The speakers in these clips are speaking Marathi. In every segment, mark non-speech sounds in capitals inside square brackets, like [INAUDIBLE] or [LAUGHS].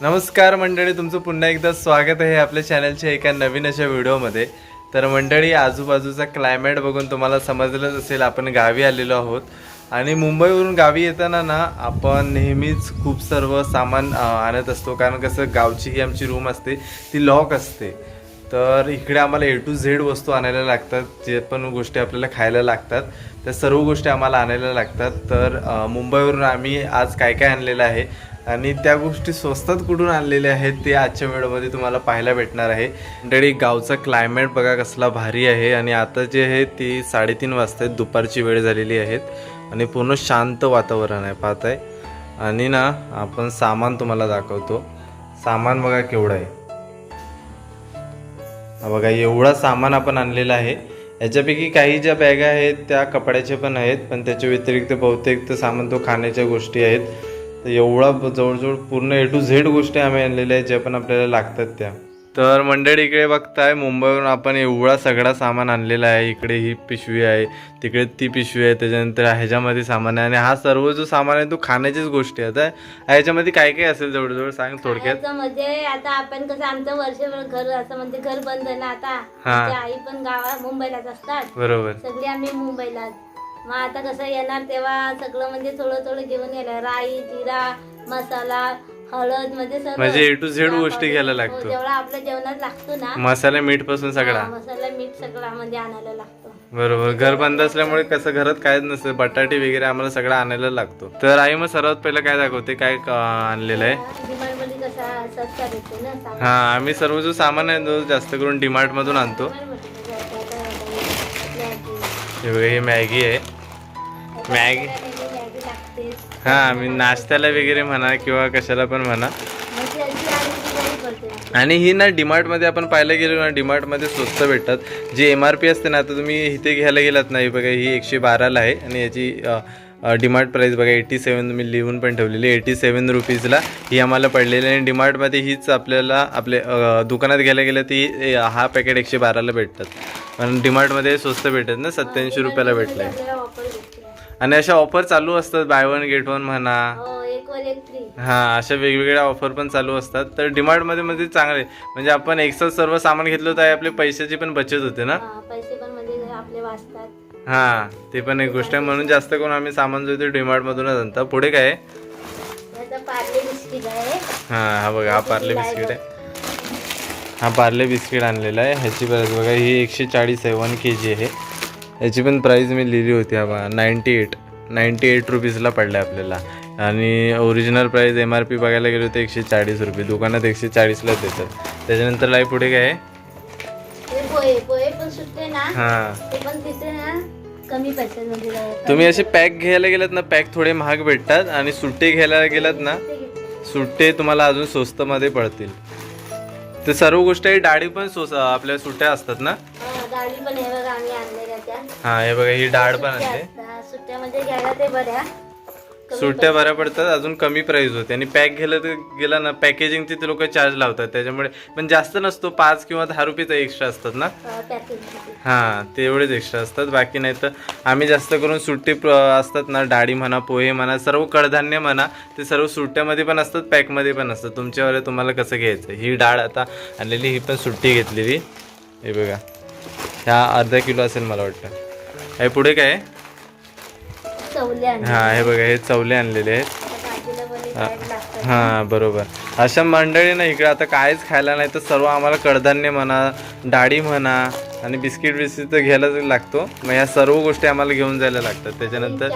नमस्कार मंडळी तुमचं पुन्हा एकदा स्वागत आहे आपल्या चॅनलच्या एका नवीन अशा व्हिडिओमध्ये तर मंडळी आजूबाजूचा क्लायमेट बघून तुम्हाला समजलंच असेल आपण गावी आलेलो आहोत. आणि मुंबईवरून गावी येताना ना आपण नेहमीच खूप सर्व सामान आणत असतो. कारण कसं गावची ही आमची रूम असते ती लॉक असते. तर इकडे आम्हाला ए टू झेड वस्तू आणायला लागतात जे पण गोष्टी आपल्याला खायला लागतात त्या सर्व गोष्टी आम्हाला आणायला लागतात. तर मुंबईवरून आम्ही आज काय काय आणलेलं आहे आणि त्या गोष्टी स्वस्तात कुठून आणलेल्या आहेत ते आजच्या व्हिडिओमध्ये तुम्हाला पाहायला भेटणार आहे. मंडळी गावचा क्लायमेट बघा कसला भारी आहे आणि आता जे आहे ती साडेतीन वाजता आहेत, दुपारची वेळ झालेली आहेत आणि पूर्ण शांत वातावरण आहे पाहत आहे आणि ना आपण सामान तुम्हाला दाखवतो. सामान बघा केवढं आहे. बघा एवढा सामान आपण आणलेला आहे. याच्यापैकी काही ज्या बॅगा आहेत त्या कपड्याच्या पण आहेत पण त्याच्या व्यतिरिक्त बहुतेक तर सामान तो खाण्याच्या गोष्टी आहेत. तर एवढा जवळजवळ पूर्ण ए टू झेड गोष्टी आम्ही आणलेल्या आहेत ज्या पण आपल्याला लागतात त्या. तर मंडळी इकडे बघताय मुंबईवरून आपण एवढा सगळा सामान आणलेला आहे. इकडे ही पिशवी आहे तिकडे ती पिशवी आहे त्याच्यानंतर ह्याच्यामध्ये सामान आहे. आणि हा सर्व जो सामान आहे तो खाण्याचीच गोष्टी आहेत हा. ह्याच्यामध्ये काय काय असेल जवळजवळ सांग थोडक्यात. म्हणजे आता आपण कसं आमचं वर्षभर घर असं म्हणजे घर बंद ना आता. हा. आमची आई पण गावात मुंबईलाच असतात. बरोबर. सगळी आम्ही मुंबईलाच. मग आता कसं येणार तेव्हा सगळं म्हणजे थोडं थोडं घेऊन येणार. राई जिरा मसाला हळद म्हणजे सर्व म्हणजे to Z चहा गोष्टी. घ्यायला हो, लागतो. जेवढा आपल्या जेवणात लागतो ना. मसाला मीठपासून सगळा. हा, मसाला मीठ सगळा म्हणजे आणायला लागतो. बरोबर. घर बंद असल्यामुळे कसं घरात कायच नसतं बटाटे वगैरे आम्हाला सगळं आणायला लागतो. तर आई मग सर्वात पहिलं काय दाखवते काय आणलेलं आहे? डिमांडमध्ये कसा सस्ता भेटतो ना सामान. हा आम्ही सर्व जो सामान आहे तो जास्त करून डीमार्ट मधून आणतो वेगळी हे ही मॅगी आहे. मॅगी. हां हा आम्ही नाश्त्याला वगैरे म्हणा किंवा कशाला पण म्हणा. आणि ही ना डीमार्टमध्ये आपण पाहायला गेलो ना डीमार्टमध्ये स्वस्त भेटतात. जी एम आर पी असते ना आता तुम्ही इथे घ्यायला गेलात नाही बघा ही एकशे बाराला आहे. आणि याची डिमार्ट प्राईस बघा एटी सेवन तुम्ही लिहून पण ठेवलेली एटी सेवन रुपीजला ही आम्हाला पडलेली आहे. आणि डिमार्टमध्ये हीच आपल्याला आपले दुकानात घ्यायला गेलं ती हा पॅकेट एकशे बाराला भेटतात. पण डिमार्टमध्ये स्वस्त भेटत ना सत्याऐंशी रुपयाला भेटलं आहे आपल्याला ऑफर भेटते आणि अशा ऑफर चालू असतात बाय वन गेट वन म्हणा. हो हां अशा वेगवेगळ्या ऑफर पण चालू असतात. तर डिमार्टमध्ये मध्ये चांगले. म्हणजे आपण एकसाथ सर्व सामान घेतलं तर आपले पैशाची पण बचत होते ना? पण म्हणजे हां ते पण एक गोष्ट. आहे म्हणून जास्त करून आम्ही सामान जो ते डिमार्टमधूनच आणतो. पुढे काय हां हा बघा हा पार्ले बिस्किट आहे. हा पार्ले बिस्किट आणलेला आहे. ह्याची प्राईस बघा ही एकशे चाळीस आहे वन के जी आहे. ह्याची पण प्राईस मी लिहिली होती हा नाईंटी एट नाईंटी एट रुपीजला पडलं आहे आपल्याला. आणि original price M R P बघायला गेलो तर एकशे चाळीस रुपये. दुकानात एकशे चाळीसलाच देतात. त्याच्यानंतर लाई पुढे काय आहे? हां तुम्ही असे पॅक घ्यायला गेलात ना पॅक थोडे महाग भेटतात आणि सुट्टे घ्यायला गेलात ना. सुट्टे तुम्हाला अजून स्वस्तमध्ये पडतील. ते सर्व गोष्टी डाळी पण आपल्या सुट्ट्या असतात ना? हा, डाळी पण हे बघा आम्ही आणलेल्या त्या. हा हे बघा ही डाळ पण सुट्ट्या आणते असतात. सुट्ट्या म्हणजे घ्यायला ते बऱ्या. सुट्ट्या बऱ्या पडतात अजून कमी प्राइस होते. आणि पॅक गेलं तर गेला ना पॅकेजिंगचे ते लोक चार्ज लावतात. त्याच्यामुळे पण जास्त नसतो पाच किंवा दहा रुपयेचा एक्स्ट्रा असतात ना? हां ते एवढेच एक्स्ट्रा असतात. बाकी नाही तर आम्ही जास्त करून सुट्टी प्र असतात ना डाळी म्हणा पोहे म्हणा सर्व कडधान्य म्हणा ते सर्व सुट्ट्यामध्ये पण असतात पॅकमध्ये पण असतात. तुमच्यावर तुम्हाला कसं घ्यायचं? ही डाळ आता आणलेली ही पण सुट्टी घेतलेली. हे बघा. ह्या अर्धा किलो असेल मला वाटतं. हे पुढे काय? आहे? चवले हां हे बघा हे चवले आणलेले आहेत. हां बरोबर. अशा मंडळी ना इकडे आता काहीच खायला नाही तर सर्व आम्हाला कडधान्य म्हणा डाळी म्हणा आणि बिस्किट बिस्किट तर घ्यायलाच लागतो. मग ह्या सर्व गोष्टी आम्हाला घेऊन जायला लागतात. त्याच्यानंतर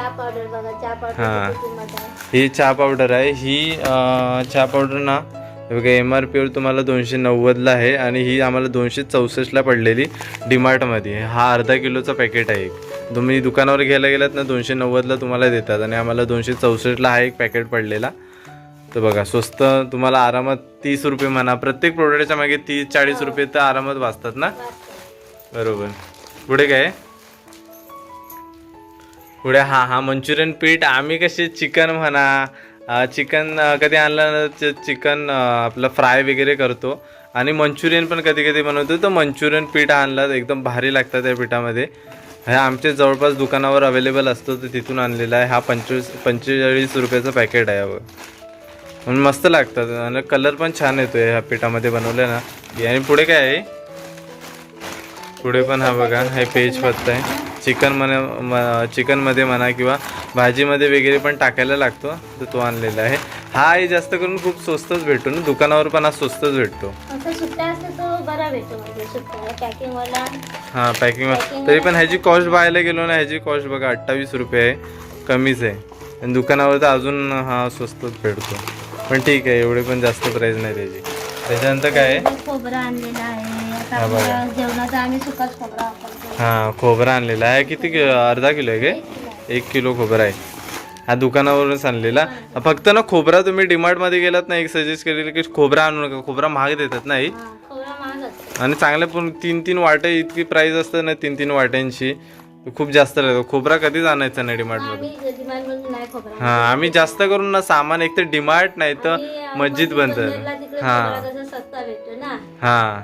हा. ही चहा पावडर आहे. ही चहा पावडर ना बघा एम आर पीवर तुम्हाला दोनशे नव्वदला आहे आणि ही आम्हाला दोनशे चौसष्टला पडलेली डीमार्टमध्ये. हा अर्धा किलोचा पॅकेट आहे एक. तुम्ही दुकानावर घ्यायला गेलात ना दोनशे नव्वदला तुम्हाला देतात आणि आम्हाला दोनशे चौसष्टला हा एक पॅकेट पडलेला. तर बघा स्वस्त तुम्हाला आरामात तीस रुपये म्हणा प्रत्येक प्रोडक्टच्या मागे तीस चाळीस रुपये तर आरामात वाचतात ना? बरोबर. पुढे काय? पुढे हां हां मंचुरियन पीठ. आम्ही कसे चिकन म्हणा चिकन कधी आणलं ना चिकन आपलं फ्राय वगैरे करतो. आणि मंचुरियन पण कधी कधी बनवतो. तर मंचुरियन पीठ आणलं एकदम भारी लागतं त्या पिठामध्ये. हे आमच्या जवळपास दुकानावर अवेलेबल असतो तर तिथून आणलेला आहे. हा पंचवीस पंचेचाळीस रुपयाचं पॅकेट आहे म्हणून मस्त लागतात. आणि कलर पण छान येतो ह्या पिठामध्ये बनवलं ना आणि पुढे काय आहे? पुढे पण हा बघा हे पेज पत्ता आहे. चिकन म्हणा चिकनमध्ये म्हणा किंवा भाजीमध्ये वगैरे पण टाकायला लागतो तर तो आणलेला आहे. हा आहे जास्त करून खूप स्वस्तच भेटतो ना? दुकानावर पण हा स्वस्तच भेटतो. भेटतो म्हणजे पॅकिंग वाला हां पॅकिंग तरी पण ह्याची कॉस्ट पाहायला गेलो ना ह्याची कॉस्ट बघा अठ्ठावीस रुपये आहे. कमीच आहे. आणि दुकानावर तर अजून हा स्वस्तच भेटतो. पण ठीक आहे एवढे पण जास्त प्राईस नाही त्याची. त्याच्यानंतर काय आहे. हा बघा. आपल्या जेवणाचा आम्ही सुकाच खोबरा वापरतो हां खोबरा आणलेला आहे. किती कि- अर्धा किलो आहे काय एक किलो. खोबरा आहे. हा दुकानावरूनच आणलेला. फक्त ना खोबरा तुम्ही डिमार्टमध्ये गेलात ना एक सजेस्ट केलेलं की खोबरा आणू नका. खोबरा महाग देतात ना ही हा, खोबरा महाग असतो. आणि चांगल्या पण तीन तीन वाटे इतकी प्राईस असते ना तीन तीन वाट्यांची. खूप जास्त लागतो. खोबरा कधीच आणायचा नाही डिमार्टमध्ये आम्ही नाही खोबरा हा आम्ही जास्त करून ना सामान एक तर डिमार्ट नाही तर मस्जिद तिकडे हा. खोबरा कसा सस्ता भेटतो ना. हा.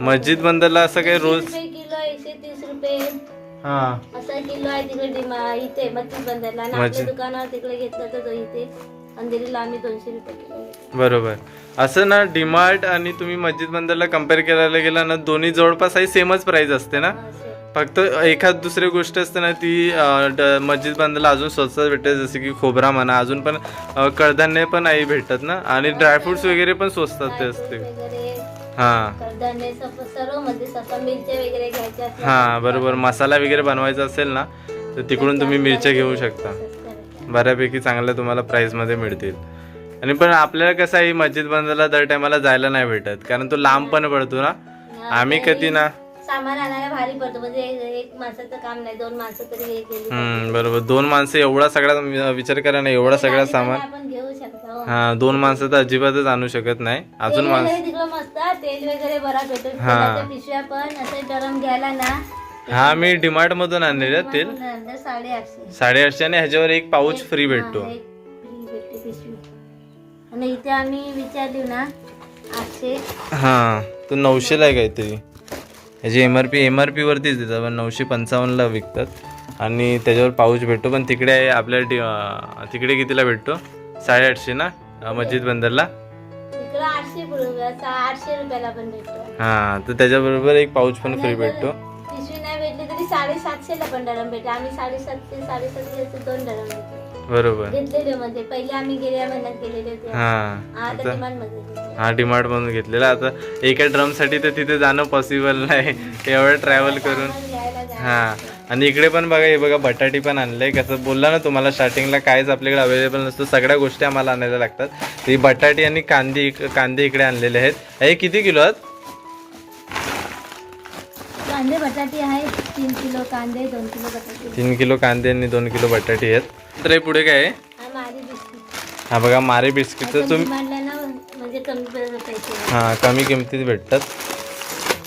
मस्जिद बंदरला असं काही रोज किलो एकशे तीस रुपये. हा. असा किलो आहे तिकडे डिमा इथे मस्जिद बंदरला. आणि आपल्या मस्जिद. दुकानावर तिकडे घेतलं तर तो इथे अंधेरीला आम्ही दोनशे रुपये किलो घेतो. बरोबर. असं ना डिमार्ट आणि तुम्ही मस्जिद बंदरला कंपेअर करायला गेला ना दोन्ही जवळपास आहे सेमच प्राइस असते ना? असे. फक्त एखाद दुसरी गोष्ट असते ना ती अं, ड- मस्जिद बंदरला अजून स्वस्त भेटते जसे की खोबरा म्हणा अजून पण अं, कडधान्य पण आई भेटतात ना? आणि ड्रायफ्रुट्स वगैरे पण स्वस्तात ते असते. वगैरे. हां. कडधान्य सप- सर्वमध्ये ससा मिरच्या वगैरे घ्यायच्या असल्या हां बरोबर. मसाला वगैरे बनवायचा असेल ना तर तिकडून तुम्ही मिरच्या घेऊ शकता. तसंच करायचं. बऱ्यापैकी चांगल्या तुम्हाला प्राईसमध्ये मिळतील. आणि पण आपल्याला कसं आहे मस्जिद बंदरला दर टायमाला जायला नाही भेटत कारण तो लांब पण पडतो ना. आम्ही कधी ना सामान आणायला भारी पडतो. म्हणजे एक- एक माणसाचं काम नाही. दोन माणसं तरी हे केली हम्म, बरोबर. दोन माणसं एवढा सगळा विचार करा ना एवढा सगळा सामान. आपण घेऊ शकतो हो. हा दोन माणसं तर अजिबातच आणू शकत नाही. अजून माणसं वगैरे तिकडं मस्त हा, तेल वगैरे बरा भेटतो हा. तेलाच्या पिशव्या पण असं गरम घ्यायला ना. हा मी डिमार्ट मधून आणलेले तेल. नंतर साडेआठशे. साडेआठशे आणि ह्याच्यावर एक पाऊच फ्री भेटतो. हा, एक free भेटते पिशवी. आणि इथे आम्ही विचारली ना आठशे. हा तो नऊशेला आहे काहीतरी. ह्याची M R P M R पीवरतीच देतात पण नऊशे पंचावन्नला विकतात. आणि त्याच्यावर पाऊच भेटतो पण तिकडे आहे आपल्या डि अं, तिकडे कितीला भेटतो? साडेआठशे ना? मस्जिद बंदरला? भेटतो. हा तर त्याच्याबरोबर एक पाऊच पण फ्री भेटतो. साडेसातशेला पण डरम भेटते. आम्ही साडेसातशे साडेसातशे दोन डरम घेतले बरोबर. घेतलेले म्हणजे पहिले आम्ही गेल्या महिन्यात गेलेले होते. हा आता आता डिमांडमध्ये घेतले. हा डिमार्ट मधून घेतलेला. आता एका ड्रमसाठी तर तिथे जाणं पॉसिबल नाही. एवढं ट्रॅव्हल करून. सामान घ्यायला जायचं. हा आणि इकडे पण बघा हे बघा बटाटी पण आणलंय. कसं बोलला ना तुम्हाला स्टार्टिंगला काहीच आपल्याकडे अवेलेबल नसतं. सगळ्या गोष्टी आम्हाला आणायला लागतात. ती बटाटी आणि कांदे कांदे इकडे आणलेले आहेत. हे किती किलो आहेत? कांदे बटाटे आहे तीन किलो कांदे दोन किलो बटाटे. तीन किलो कांदे आणि दोन किलो बटाटी आहेत. तर हे पुढे काय आहे? हा बिस्किट. हा बघा मारे बिस्किट तर तुम्ही म्हणजे कमी पे- पैसे हां कमी किमतीत भेटतात.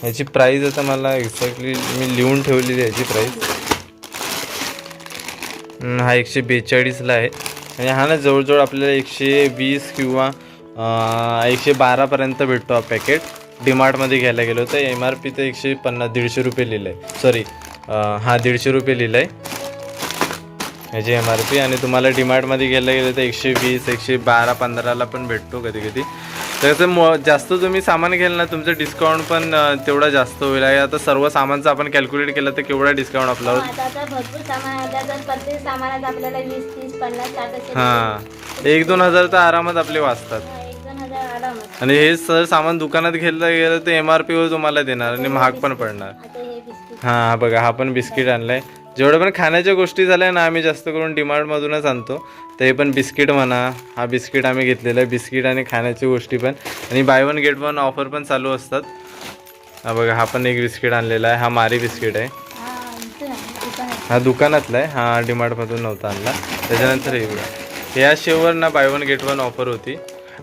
याची प्राईस आता मला एक्झॅक्टली मी लिहून ठेवलेली आहे याची प्राईस हा एकशे बेचाळीसला आहे. आणि हा ना जवळजवळ आपल्याला एकशे वीस किंवा एकशे बारापर्यंत भेटतो हा पॅकेट डीमार्टमध्ये घ्यायला गेलो तर एम आर पी तर एकशे पन्नास दीडशे रुपये लिहिलं आहे सॉरी हा दीडशे रुपये लिहिलं आहे ह्याची एम आर पी आणि तुम्हाला डीमार्टमध्ये घ्यायला गेलं तर एकशे वीस एकशे बारा पंधराला पण भेटतो कधी कधी तर कसं मो जास्त तुम्ही सामान घ्याल ना तुमचं डिस्काउंट पण तेवढा जास्त होईल. आणि आता सर्व सामानचं आपण कॅल्क्युलेट केलं तर केवढा डिस्काउंट आपला होईल? आता आता भरपूर सामान आता तर प्रत्येक सामानात आपल्याला वीस तीस पन्नास साठ असे हां. एक दोन हजार तर आरामात आपले वाचतात. आणि हे सर सामान दुकानात घ्यायला गेलं तर एम आर पीवर तुम्हाला देणार आणि महाग पण पडणार. हे बघा हा पण बिस्किट आणलाय. जेवढं पण खाण्याच्या गोष्टी झाल्या ना आम्ही जास्त करून डिमार्टमधूनच आणतो. हे पण बिस्किट म्हणा हा बिस्किट आम्ही घेतलेला आहे. बिस्किट आणि खाण्याची गोष्टी पण. आणि buy one get one offer पण चालू असतात. हा बघा हा पण एक बिस्किट आणलेला आहे. हा मारी बिस्किट आहे. हा. हा दुकानातला आहे. हा डिमार्टमधून नव्हता आणला. त्याच्यानंतर हे बघा. या शेववर ना buy one get one offer होती.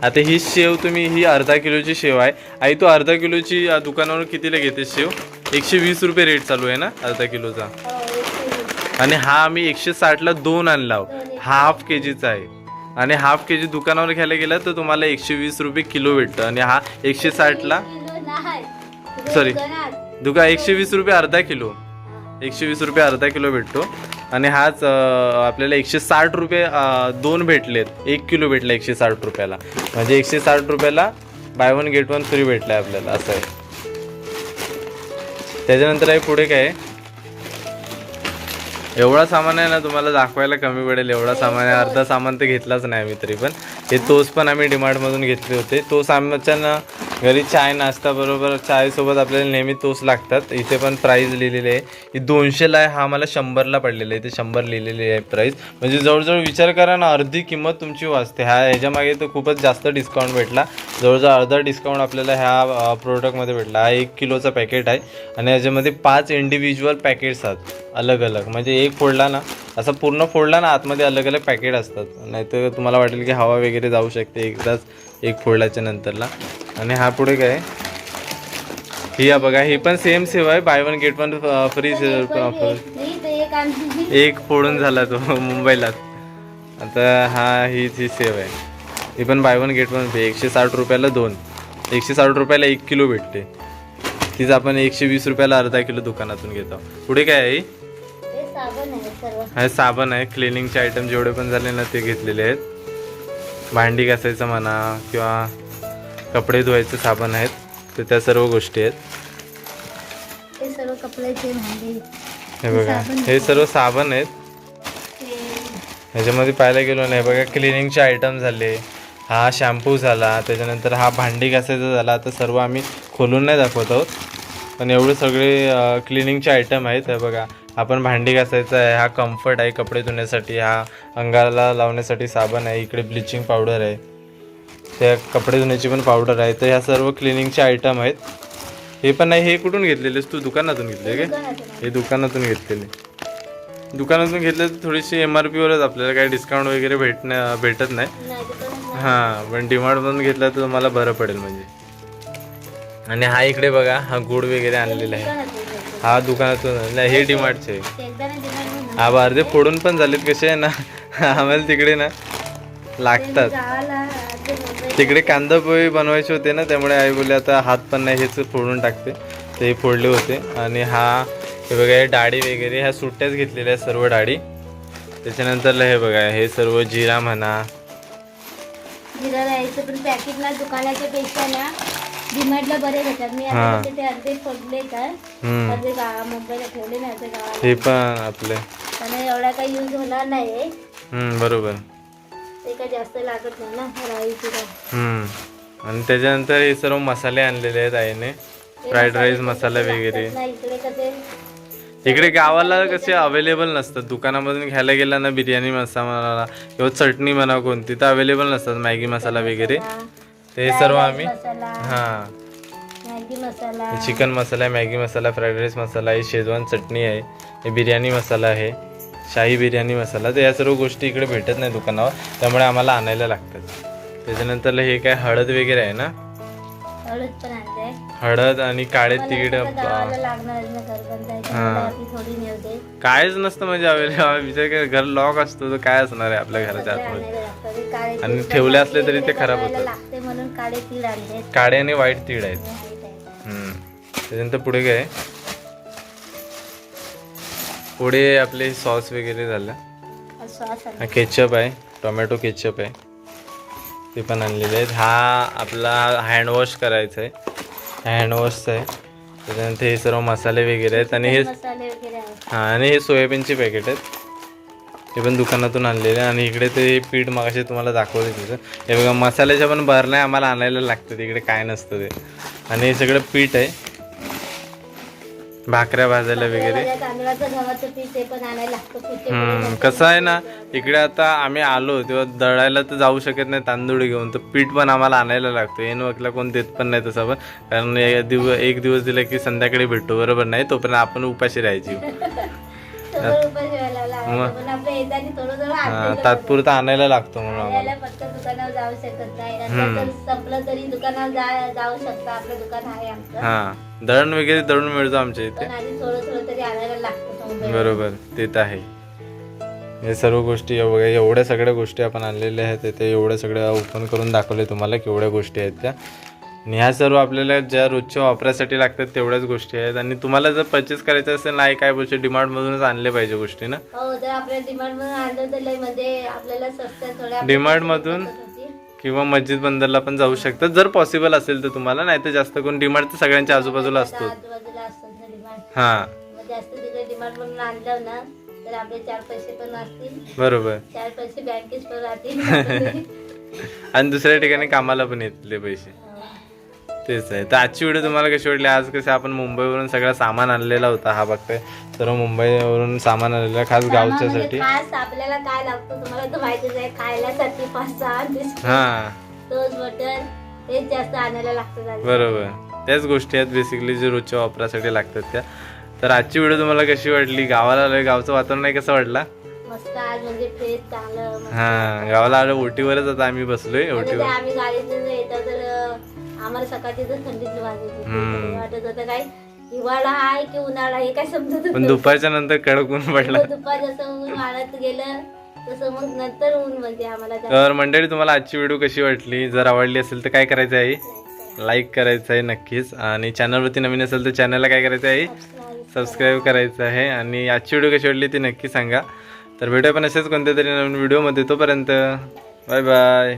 आता ही शेव तुम्ही ही अर्धा किलोची शेव आहे आई तो अर्धा किलोची दुकानावर कितीला घेते शेव एकशे वीस रुपये रेट चालू आहे ना अर्धा किलोचा हो. आणि हा आम्ही एकशे साठला दोन आणला. हाफ के जीचा आहे आणि हाफ के जी दुकानावर घ्यायला गेला तर तुम्हाला एकशे वीस रुपये किलो भेटतं आणि हा एकशे साठला. दुकानात. दुका एकशे वीस रुपये अर्धा किलो. एकशे वीस रुपये अर्धा किलो भेटतो आणि हाच आपल्याला एकशे साठ रुपये दोन भेटलेत. एक किलो भेटला एकशे साठ रुपयाला. म्हणजे एकशे साठ रुपयाला buy one get one free भेटला आपल्याला असं आहे. त्याच्यानंतर आहे पुढे काय एवढा सामान आहे ना तुम्हाला दाखवायला कमी पडेल. एवढा सामान आहे अर्धा सामान तर घेतलाच नाही आम्ही तरी पण. हे तोच पण आम्ही डिमार्टमधून घेतले होते. तो आमच्या ना घरी चाय नाश्ता बरोबर चायसोबत आपल्याला नेहमी तोच लागतात. इथे पण प्राईज लिहिलेली आहे. ही दोनशेला आहे हा मला शंभरला पडलेला आहे. इथे शंभर लिहिलेली आहे प्राईस म्हणजे जवळजवळ विचार करा ना अर्धी किंमत तुमची वाचते. ह्या ह्याच्यामागे तर खूपच जास्त डिस्काउंट भेटला. जवळजवळ अर्धा डिस्काउंट आपल्याला ह्या प्रोडक्टमध्ये भेटला. हा एक किलोचा पॅकेट आहे. आणि याच्यामध्ये पाच इंडिव्हिज्युअल पॅकेट्स आहेत. अलग अलग म्हणजे एक फोडला ना असं पूर्ण फोडला ना आतमध्ये अलग अलग पॅकेट असतात. नाहीतर तुम्हाला वाटेल की हवा वगैरे जाऊ शकते एकदाच एक फोडल्याच्या नंतरला. आणि हा पुढे काय? ही या बघा ही पण सेम सेवा आहे. Buy one get one free एक फोडून झाला तो [LAUGHS] मुंबईला आता हा हीच ही सेव आहे. ही पण buy one get one pay एकशे साठ रुपयाला दोन. एकशे साठ रुपयाला एक किलो भेटते. तीच आपण एकशे वीस रुपयाला अर्धा किलो दुकानातून घेतो. पुढे काय आहे साबण आहे सर्व. हा साबण आहे. क्लिनिंगचे आयटम जेवढे पण झाले ना ते घेतलेले आहेत. भांडी घासायचं म्हणा किंवा कपडे धुवायचं साबण आहेत. तर त्या सर्व गोष्टी आहेत. हे सर्व कपड्याचे भांडे हे बघा हे सर्व साबण आहेत. ह्याच्यामध्ये पाहायला गेलो नाही. बघा क्लिनिंगचे आयटम झाले. हा शॅम्पू झाला. त्याच्यानंतर हा भांडी घासायचा झाला. आता सर्व आम्ही खोलून नाही दाखवत आहोत. पण एवढे सगळे क्लिनिंगचे आयटम आहेत. हे बघा आपण भांडी घासायचा आहे. हा कम्फर्ट आहे कपडे धुण्यासाठी. हा अंगाला लावण्यासाठी साबण आहे. इकडे ब्लिचिंग पावडर आहे. त्या कपडे धुण्याची पण पावडर आहे. तर ह्या सर्व क्लिनिंगचे आयटम आहेत. हे पण नाही हे कुठून घेतलेलेस तू? दुकानातून घेतले काय हे दुकानातून घेतलेले. दुकानातून घेतले तर थोडीशी एम आर पीवरच आपल्याला काही डिस्काउंट वगैरे भेटण्या भेटत नाही. हां पण डिमार्टमधून घेतला तर तुम्हाला बरं पडेल म्हणजे. आणि हा इकडे बघा हा गुड वगैरे आणलेला आहे. हा दुकानातून नाही हे डिमार्टचे आहे. हा बा अर्धे फोडून पण झालेत कसे आहे ना? [LAUGHS] आम्हाला तिकडे ना लागतात. तिकडे कांदा पोहे बनवायचे होते ना त्यामुळे आई बोलले आता हात पण नाही हेच फोडून टाकते. ते फोडले होते. आणि हा हे बघा डाळी वगैरे ह्या सुट्ट्याच घेतलेल्या आहेत सर्व डाळी. त्याच्यानंतर हे बघा हे सर्व जिरा म्हणा. जिरा राहायचं पण पॅकेट ना दुकानाच्या पेक्षा ना डिमार्टला बरे भेटतात. मी हा. आता ते अर्धे फोडले तर हम्म. अर्धे गावा मुंबईला ठेवले नाही अर्धे गावाला. हे पण आपले. एवढा काही यूज होणार नाही बरोबर. ते काही जास्त लागत नाही ना राई जिरा हम्म. आणि त्याच्यानंतर हे सर्व मसाले आणलेले आहेत आईने. फ्राईड राईस मसाला वगैरे. इकडे कसे इकडे गावाला कसे अवेलेबल नसतात. दुकानामधून घ्यायला गेला ना बिर्याणी मसाला किंवा चटणी म्हणा कोणती तर अवेलेबल नसतात. मॅगी मसाला वगैरे. ते सर्व आम्ही हां. Maggi masala. Chicken masala Maggi masala fried rice masala आहे शेजवान चटणी आहे. हे बिर्याणी मसाला आहे. शाही बिर्याणी मसाला तर या सर्व गोष्टी इकडे भेटत नाही दुकानावर त्यामुळे आम्हाला आणायला लागतात. त्याच्यानंतर हे काय हळद वगैरे आहे ना? हळद आणि काळे मला तीड कसं गावाला लागणार ना घरबंद आहे हा. त्यामुळे ती थोडी नेवते. कायच नसतं म्हणजे अवेलेबल विचार कर घर लॉक असतो तर काय असणार आहे आपल्या घराच्या आतमध्ये? आणि ठेवले असले तरी ते खराब होतात. काळे आणि वाईट तीळ आहेत. त्याच्यानंतर पुढे काय पुढे आपले सॉस वगैरे झालं. हा केचप आहे टोमॅटो केचप आहे. ते पण आणलेले आहेत. हा आपला हँडवॉश करायचा आहे हँडवॉशचा आहे. त्याच्यानंतर हे सर्व मसाले वगैरे आहेत. आणि हे हां आणि हे सोयाबीनचे पॅकेट आहेत. हे पण दुकानातून आणलेले आहे आणि इकडे ते पीठ मगाशी तुम्हाला दाखवते तिथं. हे बघा मसाल्याच्या पण भरण्या आम्हाला आणायला लागतं तिकडे काय नसतं ते. आणि हे सगळं पीठ आहे. भाकऱ्या भाजायला वगैरे. हम्म, कसं आहे ना इकडे आता आम्ही आलो तेव्हा दळायला तर जाऊ शकत नाही तांदूळ घेऊन तर पीठ पण आम्हाला आणायला लागतो. येन वकला कोण देत पण नाही तसं पण कारण दिवस एक दिवस दिला की संध्याकाळी भेटतो बरोबर नाही? तोपर्यंत आपण उपाशी राहायची. [LAUGHS] हा, आणलेलं तात्पुरता आणायला लागतो म्हणून आम्हाला. पटकन दुकानावर जाऊ शकत नाही. संपलं तरी दुकानावर जाऊ शकता. आपलं दुकान आहे आमचं. हा दळण वगैरे दळून मिळतो आमच्या इथे. पण आधी थोडं थोडं तरी आणायला लागतं मुंबईला. बरोबर ते तर आहे. हे सर्व गोष्टी एवढ्या एवढ्या सगळ्या गोष्टी आपण आणलेल्या आहेत ते एवढ्या सगळ्या ओपन करून दाखवले तुम्हाला केवढ्या गोष्टी आहेत त्या. आणि ह्या सर्व आपल्याला ज्या रोजच्या वापरासाठी लागतात तेवढ्याच गोष्टी आहेत. आणि तुम्हाला जर परचेस करायचं असेल नाही काय बोलचे डिमांडमधूनच आणले पाहिजे गोष्टी ना? हो जर डिमांड आणलं तर लय म्हणजे आपल्याला थोड्या मधून? किंवा मस्जिद बंदरला पण जाऊ शकतात. जर पॉसिबल असेल तर तुम्हाला नाही तर जास्त करून डिमांड तर सगळ्यांच्या आजूबाजूला असतो आजूबाजूला असतात ना डिमांड हां. मग जास्त तिकडे डिमांड म्हणून आणलं ना तर आपले चार पैसे पण असतील बरोबर. चार पैसे बँकेत पण राहतील [LAUGHS] आणि दुसऱ्या ठिकाणी कामाला पण येतले पैसे. तेच आहे. तर आजची व्हिडिओ तुम्हाला कशी वाटली? आज कसं आपण मुंबईवरून सगळं सामान आणलेला होता हा बघताय. सर्व मुंबईवरून सामान आणलेला खास गावच्यासाठी म्हणजे खास आपल्याला काय लागतं तुम्हाला तर माहितीच आहे. खायलासाठी पास्ता बिस्किट हां. टोस्ट बटर हेच जास्त आणायला लागतं जास्त. बरोबर. त्याच गोष्टी आहेत बेसिकली जे रोजच्या वापरासाठी लागतात त्या. तर आजची व्हिडिओ तुम्हाला कशी वाटली? गावाला आलोय. गावचं वातावरण नाही कसं वाटला? मस्त आज म्हणजे फ्रेश चांगलं मस्त. हा. गावाला आलो. ओटीवरच आता आम्ही बसलोय. ओटीवर आम्ही गाडीतून येतात तर आम्हाला सकाळची तर थंडीची वाजायची. वाटत होतं काय हिवाळा आहे की उन्हाळा हे काय समजत पण. दुपारच्या नंतर कडक ऊन पडला. मग दुपार जसं ऊन वाढत गेलं तसं मग नंतर ऊन म्हणजे आम्हाला तर मंडळी तुम्हाला आजची व्हिडिओ कशी वाटली? जर आवडली असेल तर काय करायचं आहे. लाईक करायचं आहे नक्कीच. आणि चॅनलवरती नवीन असेल तर चॅनलला काय करायचं आहे सबस्क्राईब करायचं आहे. आणि आजची व्हिडिओ कशी वाटली ती नक्की सांगा. तर भेटूया पण असेच कोणत्या तरी नवीन व्हिडिओमध्ये. तोपर्यंत बाय बाय